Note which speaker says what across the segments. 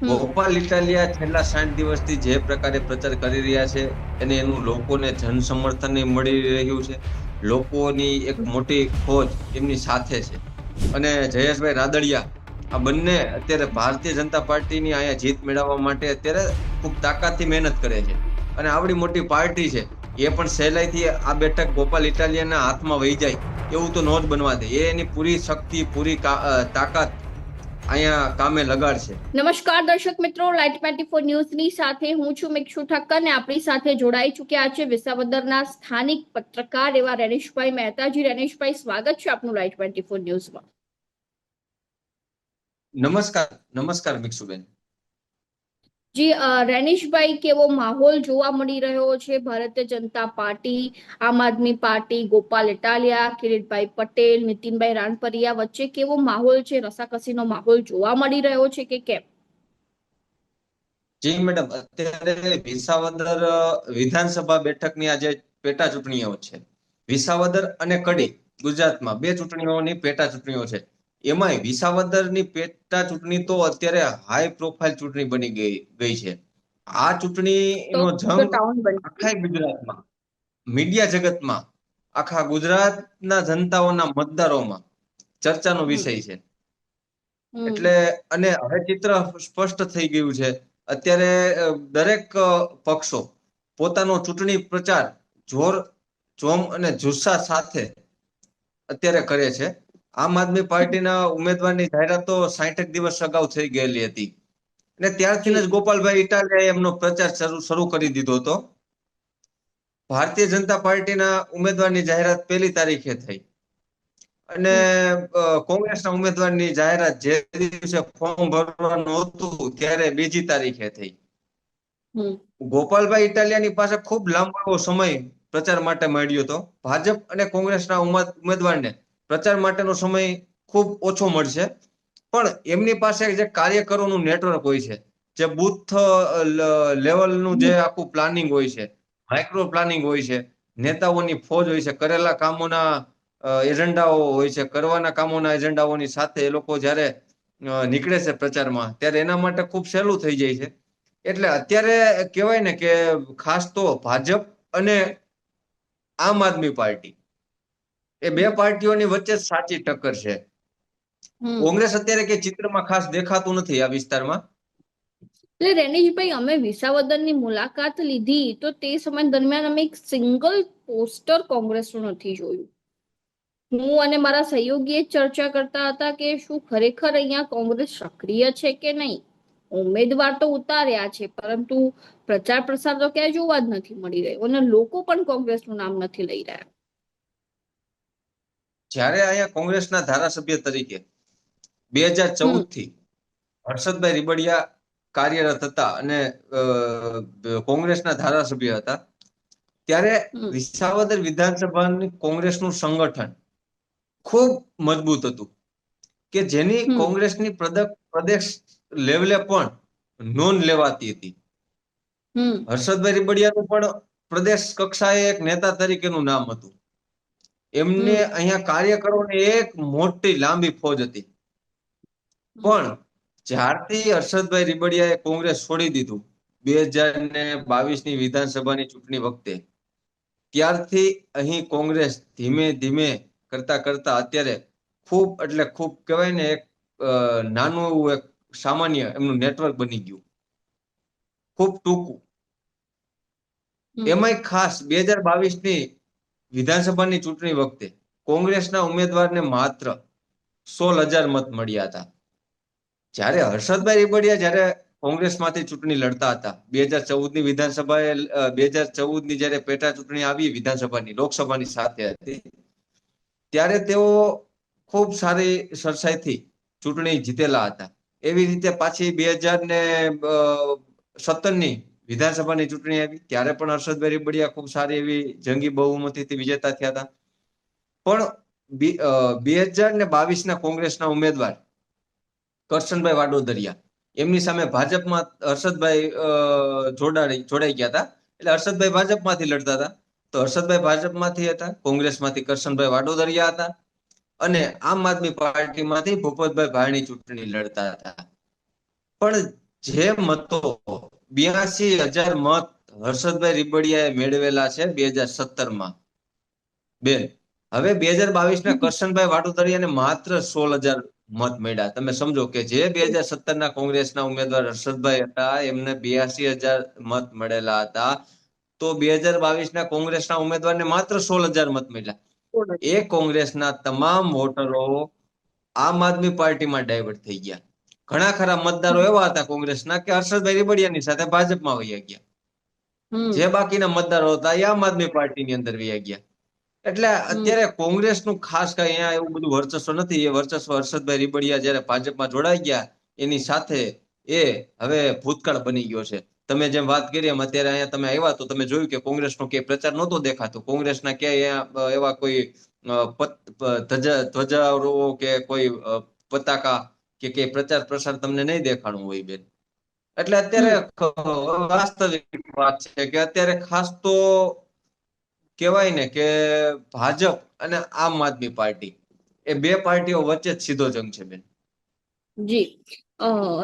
Speaker 1: ગોપાલ ઇટાલિયા છેલ્લા સાઠ દિવસથી જે પ્રકારે પ્રચાર કરી રહ્યા છે અને એનું લોકોને જન સમર્થન મળી રહ્યું છે. લોકોની એક મોટી ખોજ એમની સાથે છે. અને જયેશભાઈ રાદડિયા, આ બંને અત્યારે ભારતીય જનતા પાર્ટીની અહીંયા જીત મેળવવા માટે અત્યારે ખૂબ તાકાતથી મહેનત કરે છે. અને આવડી મોટી પાર્ટી છે. એ પણ સહેલાઈથી આ બેઠક ગોપાલ ઇટાલિયાના હાથમાં વહી જાય, એવું તો નો જ બનવા દે. એ એની પૂરી શક્તિ, પૂરી તાકાત અહીંયા કામે લગાડશે
Speaker 2: નમસ્કાર દર્શક મિત્રો લાઈટ ટ્વેન્ટી ફોર ન્યૂઝની સાથે હું છું મિક્ષુ ઠક્કર ને આપણી સાથે જોડાઈ ચૂક્યા છે વિસાવદરના સ્થાનિક પત્રકાર એવા રેનેશભાઈ મહેતાજી. રેનેશભાઈ સ્વાગત છે આપનું લાઈટ ટ્વેન્ટી ફોર ન્યૂઝમાં.
Speaker 1: નમસ્કાર નમસ્કાર મિક્ષુબેન.
Speaker 2: જી રેનિશભાઈ કેવો માહોલ જોવા મળી રહ્યો છે? ભારતીય જનતા પાર્ટી, આમ આદમી પાર્ટી, ગોપાલ ઇટાલિયા, કિરીટભાઈ પટેલ, નીતિનભાઈ રાણપરિયા વચ્ચે કેવો માહોલ છે? રસાકસીનો માહોલ જોવા મળી રહ્યો છે કે કેમ?
Speaker 1: જી મેડમ, અત્યારે વિસાવદર વિધાનસભા બેઠકની આજે પેટા ચૂંટણીઓ છે. વિસાવદર અને કડી ગુજરાતમાં બે ચૂંટણીઓની પેટા ચૂંટણીઓ છે. એમાંય વિસાવદરની પેટા ચૂંટણી તો અત્યારે હાઈ પ્રોફાઇલ ચૂંટણી બની ગઈ ગઈ છે. આ ચૂંટણીનો જંગ આખા ગુજરાતમાં મીડિયા જગતમાં આખા ગુજરાતના જનતાઓના મતદારોમાં ચર્ચાનો વિષય છે. એટલે અને હવે ચિત્ર સ્પષ્ટ થઈ ગયું છે. અત્યારે દરેક પક્ષો પોતાનો ચૂંટણી પ્રચાર જોર જોમ અને જુસ્સા સાથે અત્યારે કરે છે. આમ આદમી પાર્ટીના ઉમેદવારની જાહેરાત તો સાઠેક દિવસ અગાઉ થઈ ગયેલી હતી. અને ત્યારથી જ ગોપાલભાઈ ઇટાલિયાએ એમનો પ્રચાર શરૂ કરી દીધો હતો. ભારતીય જનતા પાર્ટીના ઉમેદવારની જાહેરાત પહેલી તારીખે થઈ. અને કોંગ્રેસના ઉમેદવારની જાહેરાત જે દિવસે ફોર્મ ભરવાનું હતું ત્યારે બીજી તારીખે થઈ. ગોપાલભાઈ ઇટાલિયાની પાસે ખૂબ લાંબો સમય પ્રચાર માટે મળ્યો હતો. ભાજપ અને કોંગ્રેસના ઉમા- ઉમેદવારને પ્રચાર માટેનો સમય ખૂબ ઓછો મળશે. પણ એમની પાસે જે કાર્યકરોનું નેટવર્ક હોય છે, જે બુથ લેવલનું જે આખું પ્લાનિંગ હોય છે માઇક્રો પ્લાનિંગ હોય છે, નેતાઓની ફોજ હોય છે, કરેલા કામોના એજન્ડાઓ હોય છે, કરવાના કામોના એજન્ડાઓની સાથે એ લોકો જ્યારે નીકળે છે પ્રચારમાં, ત્યારે એના માટે ખૂબ સહેલું થઈ જાય છે. એટલે અત્યારે કહેવાય ને કે ખાસ તો ભાજપ અને આમ આદમી પાર્ટી એ બે પાર્ટીઓની વચ્ચે સાચી ટક્કર છે. કોંગ્રેસ અત્યારે કે ચિત્રમાં ખાસ દેખાતું નથી આ વિસ્તારમાં?
Speaker 2: એટલે રેનેશભાઈ અમે વિસાવદરની મુલાકાત લીધી તો તે સમય દરમિયાન અમે એક સિંગલ પોસ્ટર કોંગ્રેસનું નથી જોયું. હું અને મારા સહયોગીએ ચર્ચા કરતા હતા કે શું ખરેખર અહીંયા કોંગ્રેસ સક્રિય છે કે નહીં? ઉમેદવાર તો ઉતાર્યા છે પરંતુ પ્રચાર પ્રસાર તો ક્યાંય જોવા જ નથી મળી રહ્યો અને લોકો પણ કોંગ્રેસનું નામ નથી લઈ રહ્યા.
Speaker 1: જ્યારે અહીંયા કોંગ્રેસના ધારાસભ્ય તરીકે બે હજાર ચૌદથી હર્ષદભાઈ રીબડિયા કાર્યરત હતા અને કોંગ્રેસના ધારાસભ્ય હતા ત્યારે. વિસાવદર વિધાનસભાની કોંગ્રેસનું સંગઠન ખૂબ મજબૂત હતું કે જેની. કોંગ્રેસની પ્રદ- પ્રદેશ લેવલે પણ નોંધ લેવાતી હતી હર્ષદભાઈ રીબડિયાનું પણ પ્રદેશ કક્ષાએ એક નેતા તરીકેનું નામ હતું એમને અહીંયા કાર્યકરોની એક મોટી લાંબી ફોજ હતી. પણ જ્યારથી હર્ષદભાઈ રીબડિયાએ કોંગ્રેસ છોડી દીધું બે હજાર ને બાવીસની વિધાનસભાની ચૂંટણી વખતે ત્યારથી અહીં કોંગ્રેસ ધીમે ધીમે કરતા કરતા અત્યારે ખૂબ એટલે ખૂબ કહેવાય ને એક નાનું એવું એક સામાન્ય એમનું નેટવર્ક બની ગયું. ખૂબ ટૂંકું. એમાંય ખાસ બે હજાર બાવીસની વિધાનસભાની ચૂંટણી વખતે કોંગ્રેસના ઉમેદવારને માત્ર સોળ હજાર મત મળ્યા હતા. જ્યારે હર્ષદભાઈ રેબડિયા જ્યારે કોંગ્રેસમાંથી ચૂંટણી લડતા હતા, બે હજાર ચૌદની વિધાનસભાએ બે હજાર ચૌદની જ્યારે પેટા ચૂંટણી આવી, વિધાનસભાની, લોકસભાની સાથે હતી, ત્યારે તેઓ ખૂબ સારી સરસાઈથી ચૂંટણી જીતેલા હતા. એવી રીતે પાછી બે હજાર ને સત્તરની વિધાનસભાની ચૂંટણી આવી, ત્યારે પણ હર્ષદભાઈ રીબડિયા ખૂબ સારી એવી જંગી બહુમતીથી વિજેતા થયા હતા. પણ બે હજાર ને બાવીસ ના કોંગ્રેસના ઉમેદવાર કરશનભાઈ વાડોદરિયા, એમની સામે ભાજપમાં હર્ષદભાઈ જોડાઈ જોડાઈ ગયા હતા. એટલે હર્ષદભાઈ ભાજપમાંથી લડતા હતા. તો હર્ષદભાઈ ભાજપમાંથી હતા, કોંગ્રેસમાંથી કરશનભાઈ વાડોદરિયા હતા. અને આમ આદમી પાર્ટીમાંથી ભૂપતભાઈ ભાઈની ચૂંટણી લડતા હતા. પણ જે મતો બ્યાસી હજાર મત હર્ષદભાઈ રીબડિયાએ મેળવેલા છે બે હજાર સત્તરમાં બેન હવે બે હજાર બાવીસ ના કરશનભાઈ વાટોદરિયાને માત્ર સોળ હજાર મત મળ્યા. તમે સમજો કે જે બે હજાર સત્તર ના કોંગ્રેસના ઉમેદવાર હર્ષદભાઈ હતા એમને બ્યાસી હજાર મત મળેલા હતા. તો બે હજાર બાવીસ ના કોંગ્રેસના ઉમેદવારને માત્ર સોળ હજાર મત મળ્યા. એ કોંગ્રેસના તમામ વોટરો આમ આદમી પાર્ટીમાં ડાયવર્ટ થઈ ગયા. ઘણા ખરા મતદારો એવા હતા કોંગ્રેસના કે હર્ષદભાઈ રીબડિયાની સાથે ભાજપમાં વહી ગયા. જે બાકીના મતદારો હતા એ આમ આદમી પાર્ટીની અંદર વહી ગયા. એટલે અત્યારે કોંગ્રેસનું ખાસ કઈ અહીંયા એવું બધું વર્ચસ્વ નથી. એ વર્ચસ્વ હર્ષદભાઈ રીબડિયા જયારે ભાજપમાં જોડાઈ ગયા એની સાથે એ હવે ભૂતકાળ બની ગયો છે. તમે જેમ વાત કરી એમ અત્યારે અહીંયા તમે આવ્યા તો તમે જોયું કે કોંગ્રેસનો ક્યાંય પ્રચાર નહોતો દેખાતો. કોંગ્રેસના ક્યાંય એવા કોઈ અ, પત- પ- ધજા ધ્વજારોહો કે કોઈ પતાકા કે કે પ્રચાર પ્રસાર તમને નહીં દેખાણું હોય બેન. એટલે અત્યારે વાસ્તવિક વાત છે કે અત્યારે ખાસ તો કહેવાય ને કે ભાજપ અને આમ આદમી પાર્ટી એ બે પાર્ટીઓ વચ્ચે જ સીધો જંગ છે બેન.
Speaker 2: જી.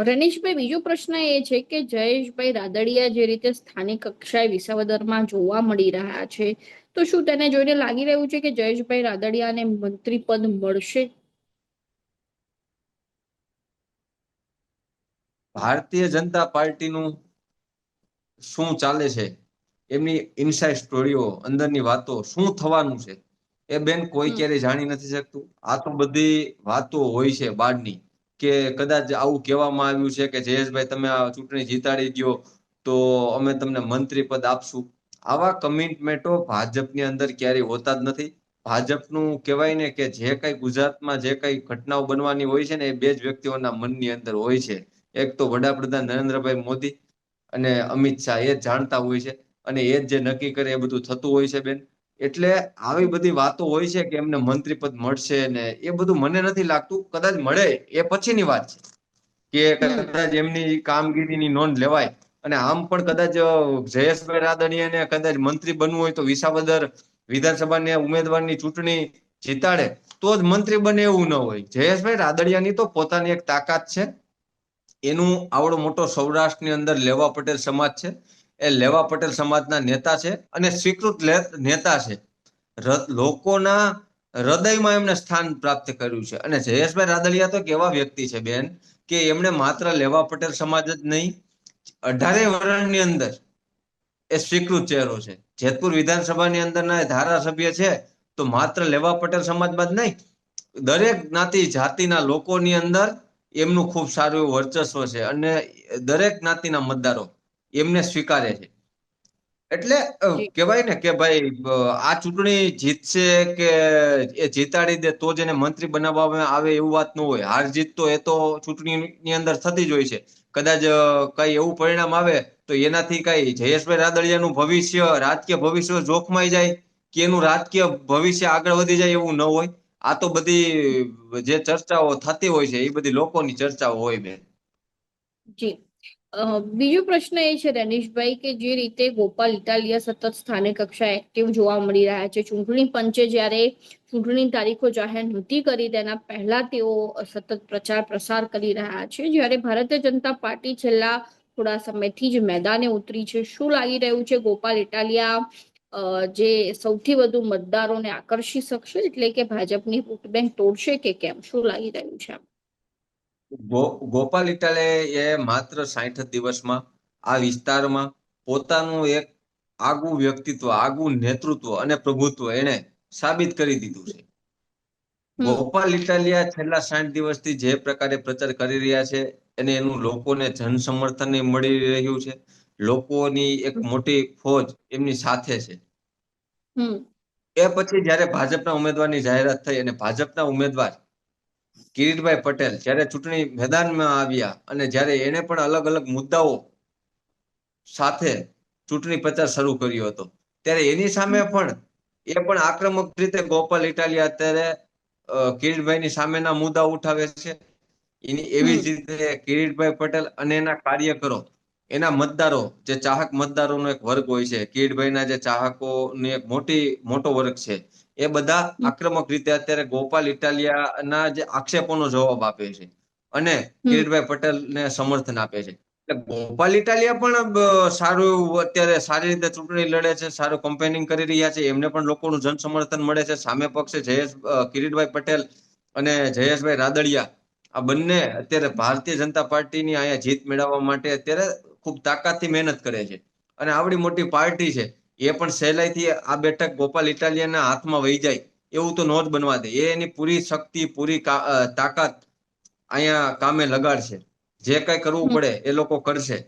Speaker 2: રનીશભાઈ બીજો પ્રશ્ન એ છે કે જયેશભાઈ રાદડિયા જે રીતે સ્થાનિક કક્ષાએ વિસાવદરમાં જોવા મળી રહ્યા છે તો શું તેને જોઈને લાગી રહ્યું છે કે જયેશભાઈ રાદડિયાને મંત્રી પદ મળશે?
Speaker 1: ભારતીય જનતા પાર્ટીનું શું ચાલે છે? એમની ઇનસાઇડ સ્ટોરીઓ અંદરની વાતો શું થવાનું છે? એ બેન કોઈ
Speaker 2: ક્યારેય
Speaker 1: ક્યારે જાણી નથી શકતું. આ તો બધી વાતો હોય છે બહારની કે કદાચ આવું કહેવામાં આવ્યું છે કે જયેશભાઈ તમે આ ચૂંટણી જીતાડી ગયો તો અમે તમને મંત્રી પદ આપશું. આવા કમિટમેન્ટો ભાજપની અંદર ક્યારેય હોતા જ નથી. ભાજપનું કહેવાય ને કે જે કઈ ગુજરાતમાં જે કઈ ઘટનાઓ બનવાની હોય છે ને એ બે જ વ્યક્તિઓના મનની અંદર હોય છે. એક તો વડાપ્રધાન નરેન્દ્રભાઈ મોદી અને અમિત શાહ એ જાણતા હોય છે અને એ જ નક્કી કરે એ બધું થતું હોય છે બેન. એટલે આવી બધી વાતો હોય છે કે એમને મંત્રી પદ મળશે ને એ બધું મને નથી લાગતું. કદાચ મળે એ પછીની વાત છે કે કદાચ એમની કામગીરીની નોંધ લેવાય. અને આમ પણ કદાચ જયેશભાઈ રાદડિયાને કદાચ મંત્રી બનવું હોય તો વિસાવદર વિધાનસભાની ઉમેદવારની ચૂંટણી જીતાડે તો જ મંત્રી બને એવું ન હોય. જયેશભાઈ રાદડિયાની તો પોતાની એક તાકાત છે. એનું આવડો મોટો સૌરાષ્ટ્રની અંદર લેવા પટેલ સમાજ છે. એ લેવા પટેલ સમાજના નેતા છે અને સ્વીકૃત નેતા છે. લોકોના હૃદયમાં એમને સ્થાન પ્રાપ્ત કર્યું છે. અને જયેશભાઈ રાદલિયા તો એક એવા વ્યક્તિ છે બેન કે એમણે માત્ર લેવા પટેલ સમાજ જ નહીં, અઢારે વર્ષની અંદર એ સ્વીકૃત ચહેરો છે. જેતપુર વિધાનસભાની અંદરના ધારાસભ્ય છે તો માત્ર લેવા પટેલ સમાજમાં જ નહીં, દરેક જ્ઞાતિ જાતિના લોકોની અંદર એમનું ખૂબ સારું એવું વર્ચસ્વ છે અને દરેક જ્ઞાતિના મતદારો એમને સ્વીકારે છે. એટલે
Speaker 2: કેવાય
Speaker 1: કહેવાય ને કે ભાઈ આ ચૂંટણી જીતશે કે એ જીતાડી દે તો જ એને મંત્રી બનાવવામાં આવે એવું વાત ન હોય. હાર જીત તો એ તો ચૂંટણીની અંદર થતી જ હોય છે. કદાચ કઈ એવું પરિણામ આવે તો એનાથી કઈ જયેશભાઈ રાદડિયાનું ભવિષ્ય રાજકીય ભવિષ્ય જોખમાઈ જાય કે એનું રાજકીય ભવિષ્ય આગળ વધી જાય એવું ન હોય. આ તો બધી જે ચર્ચાઓ થતી હોય છે, એ બધી લોકોની ચર્ચાઓ હોય બેન.
Speaker 2: જી. બીજો પ્રશ્ન એ છે રનીશભાઈ કે જે રીતે ગોપાલ ઇટાલિયા સતત સ્થાનિક કક્ષાએ એક્ટિવ જોવા મળી રહ્યા છે. ચૂંટણી પંચે જ્યારે ચૂંટણી તારીખો જાહેર નહોતી કરી, તેના પહેલા તેઓ સતત પ્રચાર પ્રસાર કરી રહ્યા છે. જ્યારે ભારતીય જનતા પાર્ટી છેલ્લા થોડા સમયથી જ મેદાને ઉતરી છે. શું લાગી રહ્યું છે ગોપાલ ઇટાલિયા જે સૌથી વધુ મતદારોને આકર્ષી શકશે? એટલે કે ભાજપની વોટ બેંક તોડશે કે કેમ? શું લાગી રહ્યું છે
Speaker 1: ગોપાલ ઇટાલે એ માત્ર સાઠ દિવસમાં આ વિસ્તારમાં પોતાનું એક આગવું વ્યક્તિત્વ આગવું નેતૃત્વ અને પ્રભુત્વ એને સાબિત કરી દીધું છે. ગોપાલ ઇટાલિયા છેલ્લા સાઠ દિવસથી જે પ્રકારે પ્રચાર કરી રહ્યા છે અને એનું લોકોને જન સમર્થન મળી રહ્યું છે. લોકોની એક મોટી ફોજ એમની સાથે છે. એ પછી જયારે ભાજપના ઉમેદવારની જાહેરાત થઈ અને ભાજપના ઉમેદવાર કિરીટભાઈ પટેલ જયારે ચૂંટણી મેદાનમાં આવ્યા અને જયારે એને પણ અલગ અલગ મુદ્દાઓ સાથે ચૂંટણી પ્રચાર શરૂ કર્યો હતો. ત્યારે એની સામે પણ એ પણ આક્રમક રીતે ગોપાલ ઇટાલિયા અત્યારે કિરીટભાઈની સામેના મુદ્દા ઉઠાવે છે. એની એવી જ રીતે કિરીટભાઈ પટેલ અને એના કાર્યકરો એના મતદારો જે ચાહક મતદારોનો એક વર્ગ હોય છે કિરીટભાઈના જે ચાહકોની એક મોટી મોટો વર્ગ છે એ બધા આક્રમક રીતે અત્યારે ગોપાલ ઇટાલિયાના જે આક્ષેપોનો જવાબ આપે છે અને કિરીટભાઈ પટેલને સમર્થન આપે છે. એટલે ગોપાલ ઇટાલિયા પણ સારું એવું અત્યારે સારી રીતે ચૂંટણી લડે છે સારું કમ્પેનિંગ કરી રહ્યા છે એમને પણ લોકોનું જન સમર્થન મળે છે. સામે પક્ષે જયેશ કિરીટભાઈ પટેલ અને જયેશભાઈ રાદડિયા આ બંને અત્યારે ભારતીય જનતા પાર્ટીની અહીંયા જીત મેળવવા માટે અત્યારે ખૂબ તાકાતથી મહેનત કરે છે. અને આવડી મોટી પાર્ટી છે. એ પણ સહેલાઈથી આ બેઠક ગોપાલ ઇટાલિયાના હાથમાં વહી જાય એવું તો નો જ બનવા દે. એ એની પૂરી શક્તિ પૂરી તાકાત અહીંયા કામે લગાડશે. જે કઈ કરવું પડે એ લોકો કરશે.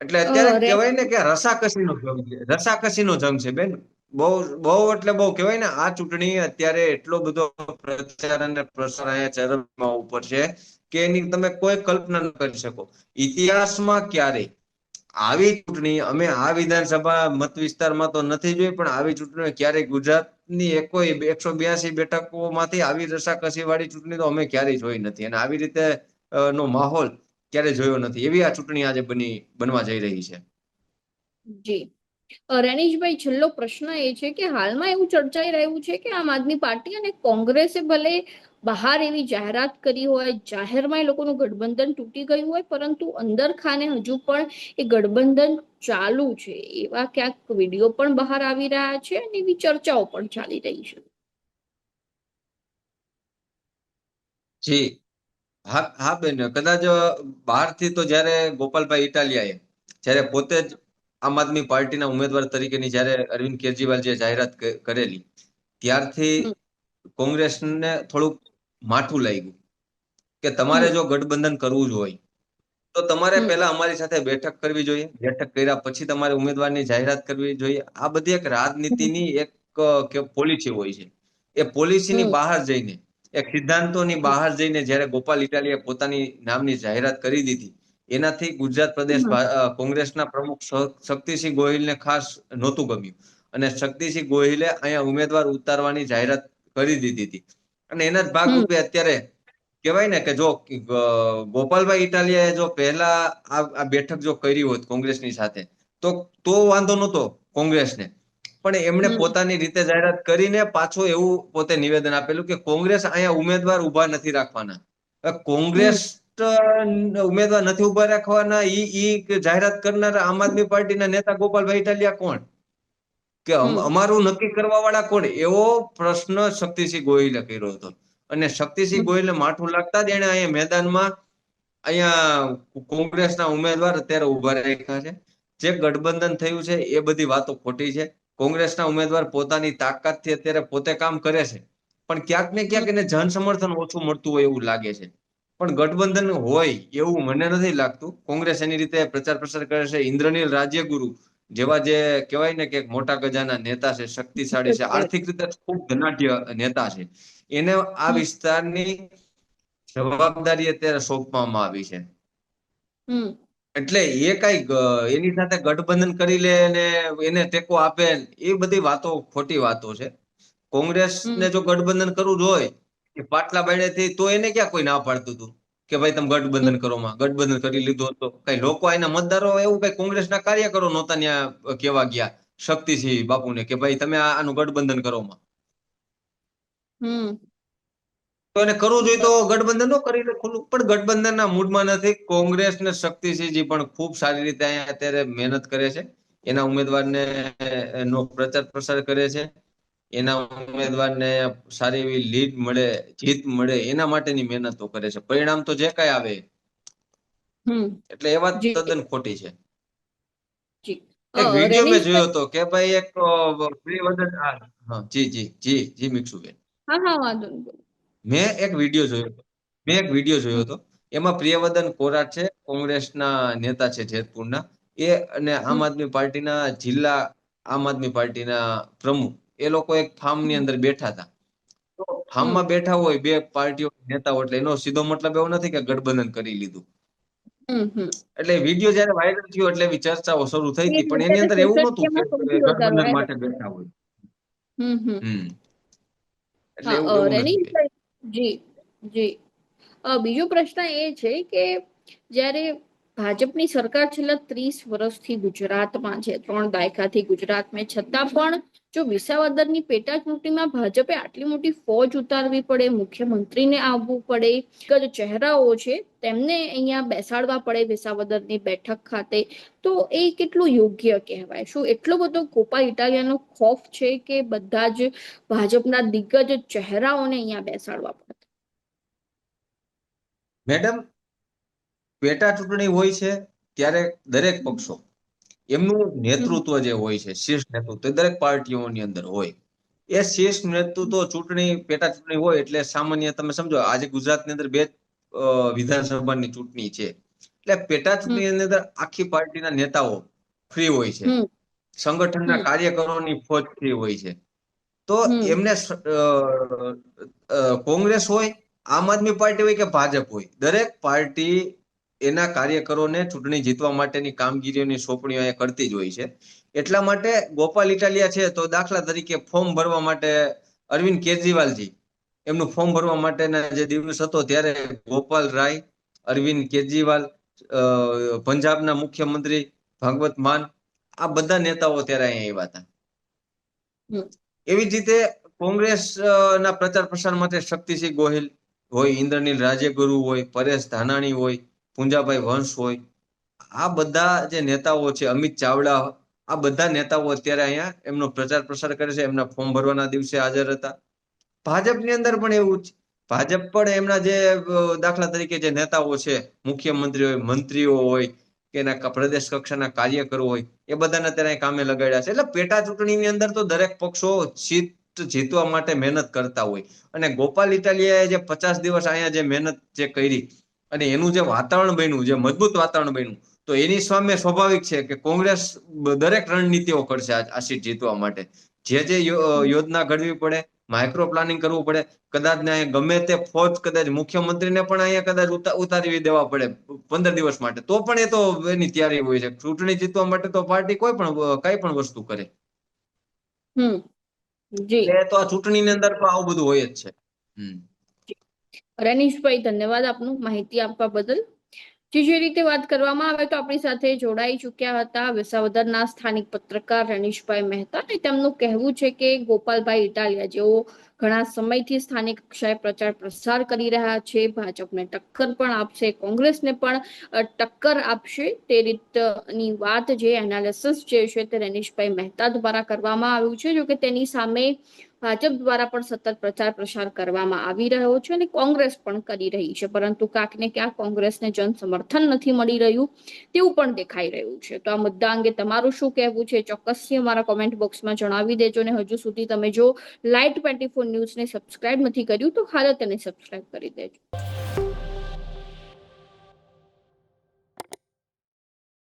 Speaker 1: એટલે અત્યારે કહેવાય ને કે રસાકસીનો જંગ છે. રસાકસીનો જંગ છે બેન. બહુ બહુ એટલે બહુ કહેવાય ને, આ ચૂંટણી અત્યારે એટલો બધો પ્રચાર અને પ્રસાર અહીંયા ચરમમાં ઉપર છે કે એની તમે કોઈ કલ્પના ન કરી શકો. ઇતિહાસમાં ક્યારે? આવી ચૂંટણી, અમે આ વિધાનસભા મત વિસ્તારમાં તો નથી જોઈ, પણ આવી ચૂંટણી ક્યારેય ગુજરાતની એકોય એકસો બ્યાસી બેઠકોમાંથી આવી રસાકસી વાળી ચૂંટણી તો અમે ક્યારેય જોઈ નથી. અને આવી રીતે નો માહોલ ક્યારે જોયો નથી. એવી આ ચૂંટણી આજે બની, બનવા જઈ રહી છે.
Speaker 2: જી. અ, રેનીશભાઈ છેલ્લો પ્રશ્ન એ છે કે હાલમાં એવું ચર્ચાઈ રહ્યું છે કે આમ આદમી પાર્ટી અને કોંગ્રેસે ભલે બહાર એવી જાહેરાત કરી હોય જાહેરમાં એ લોકોનું ગઠબંધન તૂટી ગયું હોય પરંતુ અંદર ખાને હજુ પણ એ ગઠબંધન ચાલુ છે. એવા ક્યાંક વીડિયો પણ બહાર આવી રહ્યા છે અને એવી ચર્ચાઓ પણ ચાલી રહી છે.
Speaker 1: જી. હા હા બેન કદાચ બહારથી તો જ્યારે ગોપાલભાઈ ઇટાલિયાએ જ્યારે પોતે જ આમ આદમી પાર્ટીના ઉમેદવાર તરીકેની જ્યારે અરવિંદ કેજરીવાલ જે જાહેરાત કરેલી ત્યારથી. કોંગ્રેસને થોડુંક માઠું લાગ્યું કે તમારે જો ગઠબંધન કરવું જ હોય તો તમારે. પહેલા અમારી સાથે બેઠક કરવી જોઈએ બેઠક કર્યા પછી તમારે ઉમેદવારની જાહેરાત કરવી જોઈએ આ બધી એક રાજનીતિની એક પોલિસી હોય છે એ પોલિસીની બહાર જઈને એક સિદ્ધાંતોની બહાર જઈને જ્યારે ગોપાલ ઇટાલીએ પોતાની નામની જાહેરાત કરી દીધી એનાથી ગુજરાત પ્રદેશ. કોંગ્રેસના પ્રમુખ શક્તિસિંહ ગોહિલને ખાસ નહોતું ગમ્યું. અને શક્તિસિંહ ગોહિલે અહીંયા ઉમેદવાર ઉતારવાની જાહેરાત કરી દીધી હતી. અને એના જ ભાગરૂપે અત્યારે કહેવાય ને કે જો ગોપાલભાઈ ઇટાલિયાએ જો પહેલા આ બેઠક જો કરી હોત કોંગ્રેસની સાથે તો તો વાંધો નહોતો કોંગ્રેસને. પણ એમણે પોતાની રીતે જાહેરાત કરીને પાછું એવું પોતે નિવેદન આપેલું કે કોંગ્રેસ અહીંયા ઉમેદવાર ઊભા નથી રાખવાના. કોંગ્રેસ ઉમેદવાર નથી ઊભા રાખવાના ઈ ઈ જાહેરાત કરનારા આમ આદમી પાર્ટીના નેતા ગોપાલભાઈ ઇટાલિયા કોણ? કે અમારું નક્કી કરવા વાળા કોણ? એવો પ્રશ્ન શક્તિસિંહ ગોહિલે કર્યો હતો. અને શક્તિસિંહ
Speaker 2: હમ.
Speaker 1: ગોહિલને માઠું લાગતા જ એને અહીંયા મેદાનમાં અહીંયા કોંગ્રેસના ઉમેદવાર અત્યારે ઊભા રાખ્યા છે. જે ગઠબંધન થયું છે એ બધી વાતો ખોટી છે. કોંગ્રેસના ઉમેદવાર પોતાની તાકાતથી અત્યારે પોતે કામ કરે છે. પણ ક્યાંક ને ક્યાંક એને જન સમર્થન ઓછું મળતું હોય એવું લાગે છે. પણ ગઠબંધન હોય એવું મને નથી લાગતું. કોંગ્રેસ એની રીતે પ્રચાર પ્રસાર કરે છે. ઇન્દ્રનીલ રાજ્યગુરુ જેવા જે કહેવાય ને કે મોટા ગજાના નેતા છે શક્તિશાળી છે આર્થિક રીતે ખૂબ ધનાઢ્ય નેતા છે. એને આ વિસ્તારની જવાબદારી અત્યારે સોંપવામાં આવી છે. એટલે એ કઈ એની સાથે ગઠબંધન કરી લે અને એને ટેકો આપે એ બધી વાતો ખોટી વાતો છે. કોંગ્રેસને
Speaker 2: ને
Speaker 1: જો ગઠબંધન કરવું જ હોય કે પાટલા બાયણેથી તો એને ક્યાં કોઈ ના પાડતું હતું કે ભાઈ તમે ગઠબંધન કરો માં. ગઠબંધન કરી લીધું હતું. કઈ લોકો એના મતદારો એવું કઈ કોંગ્રેસના કાર્યકરો નહોતા ત્યાં કેવા ગયા શક્તિસિંહ બાપુને કે ભાઈ તમે આનું ગઠબંધન કરો માં. તો એને કરવું જોઈએ તો ગઠબંધન નો કરી ખુલ્લું. પણ ગઠબંધનના મૂડમાં નથી. કોંગ્રેસ ને શક્તિસિંહજી પણ ખૂબ સારી રીતે અહીંયા અત્યારે મહેનત કરે છે. એના ઉમેદવારને નો પ્રચાર પ્રસાર કરે છે. એના ઉમેદવારને સારી એવી લીડ મળે જીત મળે એના માટેની મહેનતો કરે છે. પરિણામ તો જે કઈ આવે એટલે એ વાત તદ્દન ખોટી છે. એક વીડિયો મેં જોયો હતો કે ભાઈ એક અ, વદન હા હા, જી જી જી જી મિક્ષુબેન.
Speaker 2: હા હા વાંધો
Speaker 1: મેં એક વીડિયો જોયો હતો મેં એક વીડિયો જોયો હતો એમાં પ્રિયવદન કોરાટ છે કોંગ્રેસના નેતા છે જેતપુરના. એ અને આમ આદમી પાર્ટીના જિલ્લા આમ આદમી પાર્ટીના પ્રમુખ. એ લોકો એક ફાર્મની અંદર બેઠા હતા. ફાર્મમાં બેઠા હોય બે પાર્ટીઓ નેતાઓ એટલે એનો સીધો મતલબ એવો નથી કે ગઠબંધન કરી લીધું. એટલે વીડિયો જયારે વાયરલ થયો એટલે એવી ચર્ચાઓ શરૂ થઈ હતી પણ એની અંદર એવું નતું કે ગઠબંધન માટે બેઠા હોય. એટલે
Speaker 2: જી જી. બીજો પ્રશ્ન એ છે કે જ્યારે ભાજપની સરકાર છેલ્લા ત્રીસ વર્ષથી ગુજરાતમાં છે ત્રણ દાયકાથી ગુજરાતમાં છતાં પણ જો વિસાવદરની પેટા ચૂંટણીમાં ભાજપે આટલી મોટી ફોજ ઉતારવી પડે, મુખ્યમંત્રીને આવવું પડે કે જે ચહેરાઓ છે, તેમને અહીંયા બેસાડવા પડે વિસાવદરની બેઠક ખાતે. તો એ કેટલું યોગ્ય કહેવાય? શું એટલો બધો કોપા ઇટાલિયાનો ખોફ છે કે બધા જ ભાજપના દિગ્ગજ ચહેરાઓને અહીંયા બેસાડવા પડે?
Speaker 1: મેડમ પેટા ચૂંટણી હોય છે ત્યારે દરેક પક્ષો એમનું નેતૃત્વ જે હોય છે શીર્ષ નેતૃત્વ દરેક પાર્ટીઓની અંદર હોય. એ શીર્ષ નેતૃત્વ ચૂંટણી પેટા ચૂંટણી હોય એટલે સામાન્ય તમે સમજો આજે ગુજરાતની અંદર બે વિધાનસભાની ચૂંટણી છે. એટલે પેટા ચૂંટણીની અંદર આખી પાર્ટીના નેતાઓ ફ્રી હોય છે. સંગઠનના કાર્યકરોની ફોજ ફ્રી હોય છે. તો એમને કોંગ્રેસ હોય આમ આદમી પાર્ટી હોય કે ભાજપ હોય દરેક પાર્ટી એના કાર્યકરોને ચૂંટણી જીતવા માટેની કામગીરીઓની સોંપણીઓ એ કરતી જ હોય છે. એટલા માટે ગોપાલ ઇટાલિયા છે તો દાખલા તરીકે ફોર્મ ભરવા માટે અરવિંદ કેજરીવાલજી એમનું ફોર્મ ભરવા માટેના જે દિવસ હતો ત્યારે ગોપાલ રાય અરવિંદ કેજરીવાલ પંજાબના મુખ્યમંત્રી ભાગવત માન આ બધા નેતાઓ ત્યારે અહીંયા આવ્યા હતા. એવી જ રીતે કોંગ્રેસ ના પ્રચાર પ્રસાર માટે શક્તિસિંહ ગોહિલ હોય ઇન્દ્રનીલ રાજ્યગુરુ હોય પરેશ ધાનાણી હોય પુંજાભાઈ વંશ હોય, આ બધા જે નેતાઓ છે, અમિત ચાવડા, આ બધા નેતાઓ અત્યારે અહીંયા એમનો પ્રચાર પ્રસાર કરે છે, એમના ફોર્મ ભરવાના દિવસે હાજર હતા. ભાજપની અંદર પણ એવું છે ભાજપ પણ એમના જે દાખલા તરીકે જે નેતાઓ છે મુખ્યમંત્રી હોય, મંત્રીઓ હોય, કે એના પ્રદેશ કક્ષાના કાર્યકરો હોય, એ બધાને અત્યારે કામે લગાડ્યા છે. એટલે પેટા ચૂંટણીની અંદર તો દરેક પક્ષો જીત, જીતવા માટે મહેનત કરતા હોય. અને ગોપાલ ઇટાલિયાએ જે પચાસ દિવસ અહીંયા જે મહેનત જે કરી અને એનું જે વાતાવરણ બન્યું જે મજબૂત વાતાવરણ બન્યું તો એની સામે સ્વાભાવિક છે કે કોંગ્રેસ દરેક રણનીતિઓ કરશે આ સીટ જીતવા માટે. જે જે યોજના ઘડવી પડે માઇક્રો પ્લાનિંગ કરવું પડે કદાચ ને ગમે તે ફોજ કદાચ મુખ્યમંત્રીને પણ અહીંયા કદાચ ઉતારી દેવા પડે પંદર દિવસ માટે તો પણ એ તો એની તૈયારી હોય છે. ચૂંટણી જીતવા માટે તો પાર્ટી કોઈ પણ કઈ પણ વસ્તુ કરે.
Speaker 2: હમ. જી.
Speaker 1: તો આ ચૂંટણીની અંદર તો આવું બધું હોય જ છે. હમ.
Speaker 2: રનીશભાઈ, ધન્યવાદ આપનું માહિતી આપવા બદલ. જે જે રીતે વાત કરવામાં આવે તો આપણી સાથે જોડાઈ ચૂક્યા હતા વિસાવદરના સ્થાનિક પત્રકાર રનીશભાઈ મહેતા અને તેમનું કહેવું છે કે ગોપાલભાઈ ઇટાલિયા, જેઓ ઘણા સમયથી સ્થાનિક કક્ષાએ પ્રચાર પ્રસાર કરી રહ્યા છે. ભાજપને ટક્કર પણ આપશે, કોંગ્રેસને પણ ટક્કર આપશે તે રીતની વાત જે એનાલિસિસ જે છે તે રનીશભાઈ મહેતા દ્વારા કરવામાં આવ્યું છે. જોકે તેની સામે ભાજપ દ્વારા પણ સતત પ્રચાર પ્રસાર કરવામાં આવી રહ્યો છે અને કોંગ્રેસ પણ કરી રહી છે. પરંતુ ક્યાંક ને ક્યાંક કોંગ્રેસને જન સમર્થન નથી મળી રહ્યું તેવું પણ દેખાઈ રહ્યું છે. તો આ મુદ્દા અંગે તમારું શું કહેવું છે? ચોક્કસથી અમારા કોમેન્ટ બોક્સમાં જણાવી દેજો ને હજુ સુધી તમે જો લાઈટ ટ્વેન્ટી ફોર ન્યૂઝને સબસ્ક્રાઇબ નથી કર્યું તો હાલ તેને સબસ્ક્રાઇબ કરી દેજો.